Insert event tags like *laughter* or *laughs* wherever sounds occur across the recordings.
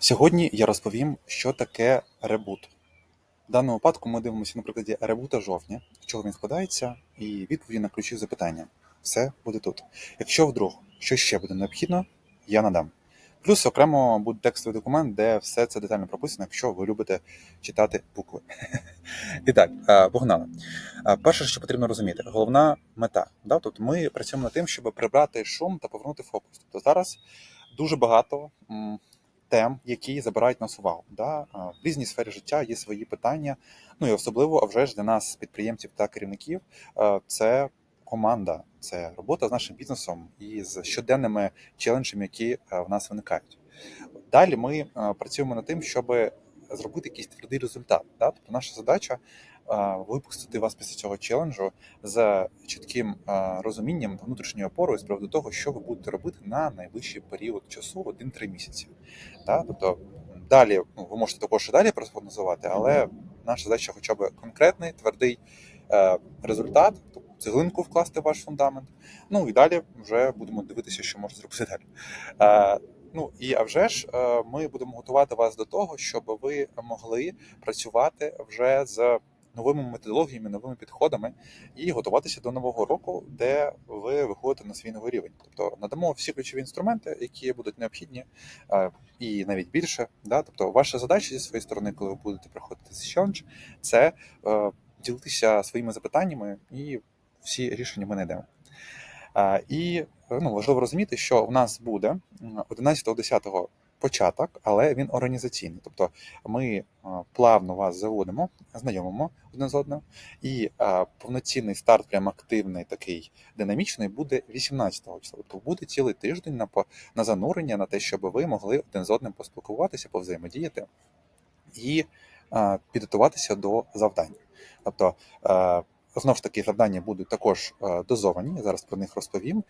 Сьогодні я розповім, що таке ребут. В даному випадку ми дивимося на прикладі ребута жовтня, чого він складається, і відповіді на ключові запитання. Все буде тут. Якщо вдруг щось ще буде необхідно, я надам. Плюс окремо буде текстовий документ, де все це детально прописано, якщо ви любите читати букви. *laughs* І так, погнали. Перше, що потрібно розуміти, головна мета. Да? Тобто ми працюємо над тим, щоб прибрати шум та повернути фокус. Тобто зараз дуже багато тем, які забирають нас увагу. Да? В різній сфері життя є свої питання. Ну і особливо, а вже ж для нас, підприємців та керівників, це команда, це робота з нашим бізнесом і з щоденними челенджами, які е, в нас виникають. Далі ми е, працюємо над тим, щоб зробити якийсь твердий результат. Да? Тобто наша задача випустити вас після цього челенджу з чітким розумінням та внутрішньою опорою з приводу того, що ви будете робити на найближчий період часу 1-3 місяці. Тобто далі ну, ви можете також і далі прогнозувати, але наша задача хоча б конкретний, твердий е, результат, тобто цеглинку вкласти в ваш фундамент. Ну і далі вже будемо дивитися, що можна зробити далі. Е, Ну і а вже ж е, ми будемо готувати вас до того, щоб ви могли працювати вже з новими методологіями, новими підходами і готуватися до нового року, де ви виходите на свій новий рівень. Тобто надамо всі ключові інструменти, які будуть необхідні, е, і навіть більше. Да? Тобто, ваша задача зі своєї сторони, коли ви будете проходити цей челендж, це е, ділитися своїми запитаннями, і всі рішення ми знайдемо. А, І ну, важливо розуміти, що в нас буде 11-10 початок, але він організаційний. Тобто ми плавно вас заводимо, знайомимо один з одним, і повноцінний старт, прям активний, такий динамічний, буде 18-го числа. Тобто буде цілий тиждень на, на занурення, на те, щоб ви могли один з одним поспілкуватися, повзаємодіяти і підготуватися до завдань. Тобто, знову ж таки, завдання будуть також е, дозовані, я зараз про них розповім.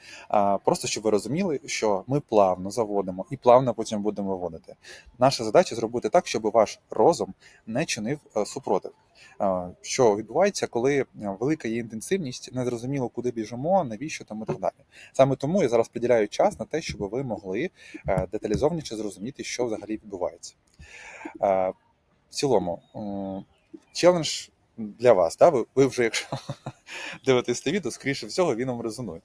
Просто щоб ви розуміли, що ми плавно заводимо і плавно потім будемо виводити. Наша задача зробити так, щоб ваш розум не чинив е, супротив. Е, Що відбувається, коли велика є інтенсивність, незрозуміло, куди біжимо, навіщо там і так далі. Саме тому я зараз приділяю час на те, щоб ви могли деталізовніше зрозуміти, що взагалі відбувається. В цілому, челендж для вас, да? ви, ви вже, якщо *laughs* дивитесь це відео, скоріше всього, він вам резонує.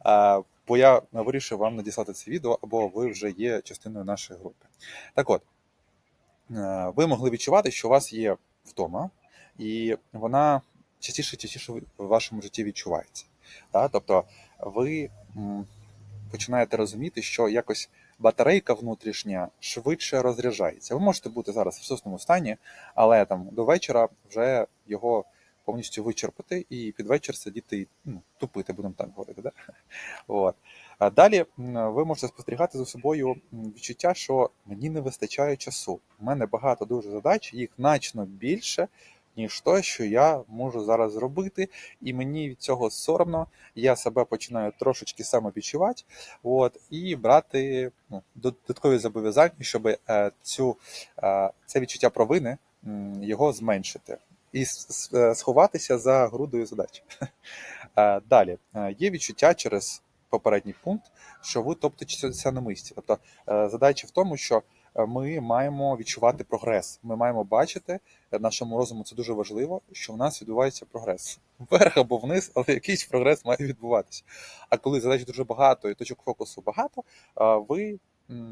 А, бо я вирішив вам надіслати це відео, або ви вже є частиною нашої групи. Так от, е, ви могли відчувати, що у вас є втома, і вона частіше частіше в вашому житті відчувається. Да? Тобто ви починаєте розуміти, що якось батарейка внутрішня швидше розряджається. Ви можете бути зараз в сусному стані, але там до вечора вже його повністю вичерпати, і під вечір сидіти ну, тупити, будемо так говорити. Да? От. А далі ви можете спостерігати за собою відчуття, що мені не вистачає часу. У мене багато дуже задач, їх значно більше, ніж те, що я можу зараз зробити, і мені від цього соромно. Я себе починаю трошечки самовідчувати, от, і брати ну, додаткові зобов'язання, щоб е, цю, е, це відчуття провини його зменшити і е, сховатися за грудою задач. *laughs* Далі є відчуття через попередній пункт, що ви топтитеся на мисці. Тобто задача в тому, що ми маємо відчувати прогрес. Ми маємо бачити е, нашому розуму це дуже важливо, що в нас відбувається прогрес вверх або вниз, але якийсь прогрес має відбуватися. А коли задач дуже багато і точок фокусу багато, е, ви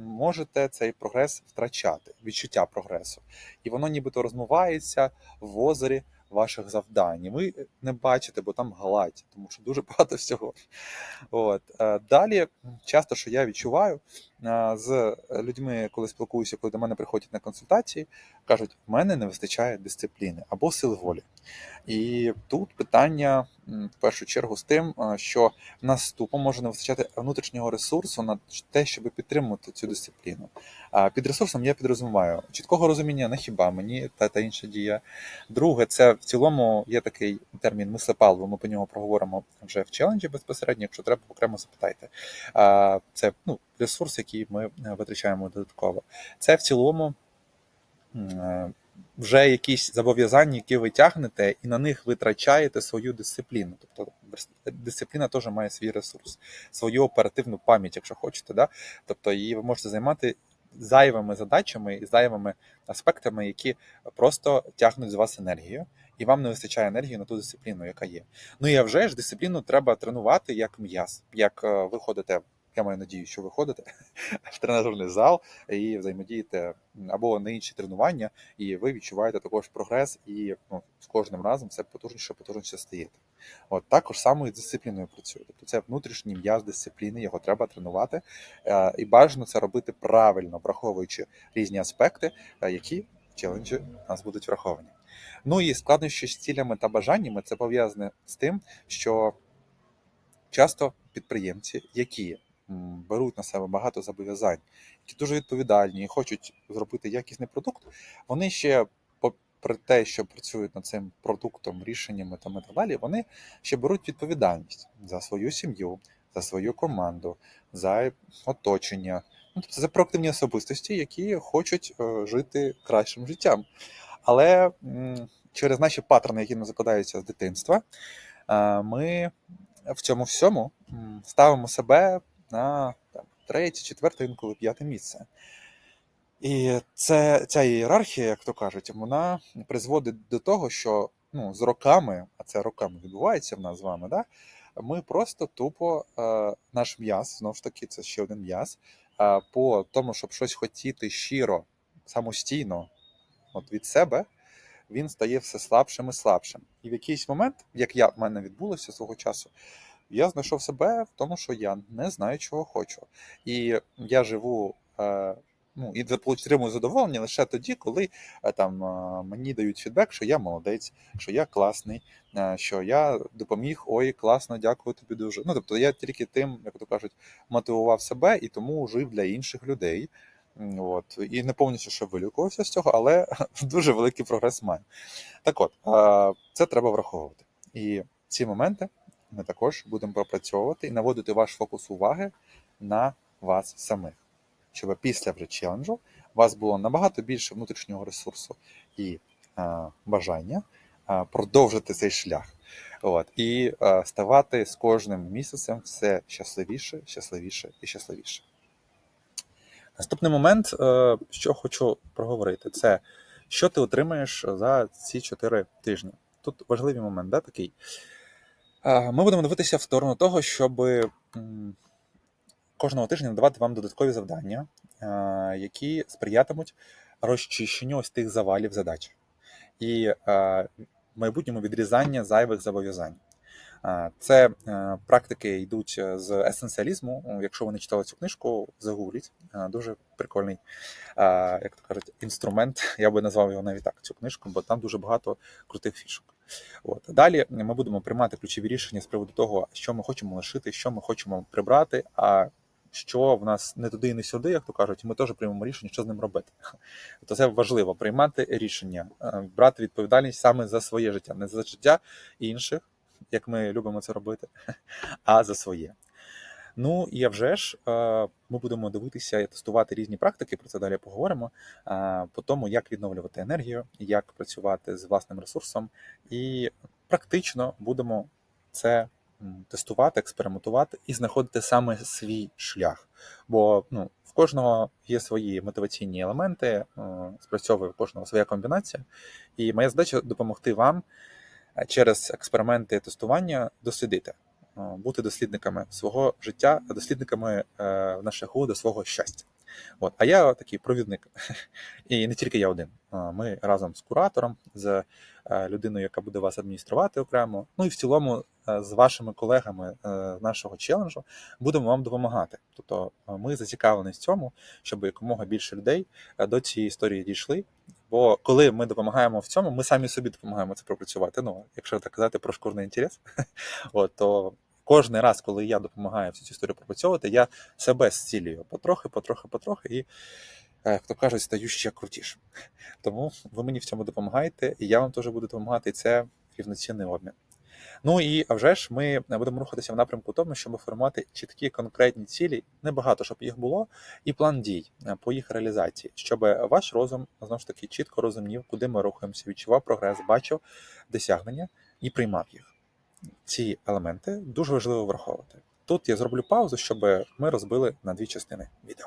можете цей прогрес втрачати, відчуття прогресу, і воно нібито розмивається в озері ваших завдань. Ви не бачите, бо там гладь, тому що дуже *laughs* багато всього. От. е, Далі, часто, що я відчуваю е, з людьми, коли спілкуюся, коли до мене приходять на консультації, кажуть, в мене не вистачає дисципліни або сили волі. І тут питання в першу чергу з тим, е, що в нас тупо може не вистачати внутрішнього ресурсу на те, щоб підтримувати цю дисципліну. А під ресурсом я підрозуміваю чіткого розуміння на хіба мені та та інша дія. Друге, це в цілому є такий термін мислепалво. Ми по нього проговоримо вже в челенджі безпосередньо. Якщо треба, окремо запитайте. Це ну, ресурс, який ми е, витрачаємо додатково. Це в цілому е, вже якісь зобов'язання, які ви тягнете, і на них витрачаєте свою дисципліну. Тобто дисципліна теж має свій ресурс, свою оперативну пам'ять, якщо хочете. Да? Тобто її ви можете займати зайвими задачами і зайвими аспектами, які просто тягнуть з вас енергію, і вам не вистачає енергії на ту дисципліну, яка є. Ну і вже ж дисципліну треба тренувати як м'яз, як е, ви ходите. Я маю надію, що ви ходите *laughs* в тренажерний зал і взаємодієте або на інші тренування, і ви відчуваєте також прогрес, і ну, з кожним разом все потужніше, потужніше стаєте. От також само і з дисципліною працює. Тобто це внутрішній м'яз дисципліни, його треба тренувати, е, і бажано це робити правильно, враховуючи різні аспекти, е, які челенджі у нас будуть враховані. Ну і складнощі з цілями та бажаннями це пов'язане з тим, що часто підприємці, які беруть на себе багато зобов'язань, які дуже відповідальні і хочуть зробити якісний продукт, вони ще попри те, що працюють над цим продуктом, рішеннями там і так далі, вони ще беруть відповідальність за свою сім'ю, за свою команду, за оточення. Ну, тобто це проактивні особистості, які хочуть е, жити кращим життям. Але через наші паттерни, які нам закладаються з дитинства, е, ми в цьому всьому ставимо себе на там, третє, четверте, інколи п'яте місце. І це, ця ієрархія, як то кажуть, вона призводить до того, що ну, з роками, а це роками відбувається в нас з вами, да? ми просто тупо е, наш м'яз, знову ж таки, це ще один м'яз, е, по тому, щоб щось хотіти щиро, самостійно от від себе, він стає все слабшим і слабшим. І в якийсь момент, як я в мене відбулося свого часу, я знайшов себе в тому, що я не знаю, чого хочу. І я живу. Е, Ну, і отримую задоволення лише тоді, коли е, там е, мені дають фідбек, що я молодець, що я класний, що я допоміг, ой, класно, дякую тобі дуже. Ну, тобто я тільки тим, як то кажуть, мотивував себе і тому жив для інших людей. От. І не повністю ще вилікувався з цього, але *laughs* дуже великий прогрес маю. Так от, це треба враховувати. І ці моменти ми також будемо пропрацьовувати і наводити ваш фокус уваги на вас самих, щоб після вже челенджу у вас було набагато більше внутрішнього ресурсу і е, бажання е, продовжити цей шлях. От, і е, ставати з кожним місяцем все щасливіше, щасливіше і щасливіше. Наступний момент, е, що хочу проговорити, це що ти отримаєш за ці 4 тижні. Тут важливий момент, да, такий. Е, Ми будемо дивитися в сторону того, щоб кожного тижня надавати вам додаткові завдання, е, які сприятимуть розчищенню ось тих завалів задач і е, майбутньому відрізання зайвих зобов'язань. Це практики йдуть з есенціалізму. Якщо ви не читали цю книжку, загугліть. Дуже прикольний, як то кажуть, інструмент. Я би назвав його навіть так, цю книжку, бо там дуже багато крутих фішок. От. Далі ми будемо приймати ключові рішення з приводу того, що ми хочемо лишити, що ми хочемо прибрати, а що в нас не туди і не сюди, як то кажуть, ми теж приймемо рішення, що з ним робити. То це важливо приймати рішення, е, брати відповідальність саме за своє життя, не за життя інших, як ми любимо це робити, *laughs* а за своє. Ну і а вже ж е, ми будемо дивитися і тестувати різні практики. Про це далі поговоримо. е, По тому, як відновлювати енергію, як працювати з власним ресурсом, і практично будемо це тестувати, експериментувати і знаходити саме свій шлях. Бо ну, в кожного є свої мотиваційні елементи, е, спрацьовує в кожного своя комбінація. І моя задача допомогти вам через експерименти тестування дослідити, бути дослідниками свого життя, дослідниками е, на шляху до свого щастя. От, а я такий провідник, *laughs* і не тільки я один. А, Ми разом з куратором, з е, людиною, яка буде вас адмініструвати окремо. Ну і в цілому е, з вашими колегами е, нашого челенджу будемо вам допомагати. Тобто е, ми зацікавлені в цьому, щоб якомога більше людей е, до цієї історії дійшли. Бо коли ми допомагаємо в цьому, ми самі собі допомагаємо це пропрацювати. Ну, якщо так казати про шкурний інтерес, *laughs* от, то кожен раз, коли я допомагаю всю цю історію пропрацьовувати, я себе зцілюю потрохи, потрохи, потрохи, і, е, як то кажуть, стаю ще крутішим. Тому ви мені в цьому допомагаєте, і я вам теж буду допомагати, це рівноцінний обмін. Ну і вже ж ми будемо рухатися в напрямку тому, щоб формувати чіткі конкретні цілі, небагато, щоб їх було, і план дій е, по їх реалізації, щоб ваш розум знову ж таки чітко розумів, куди ми рухаємося, відчував прогрес, бачив досягнення і приймав їх. Ці елементи дуже важливо враховувати. Тут я зроблю паузу, щоб ми розбили на дві частини відео.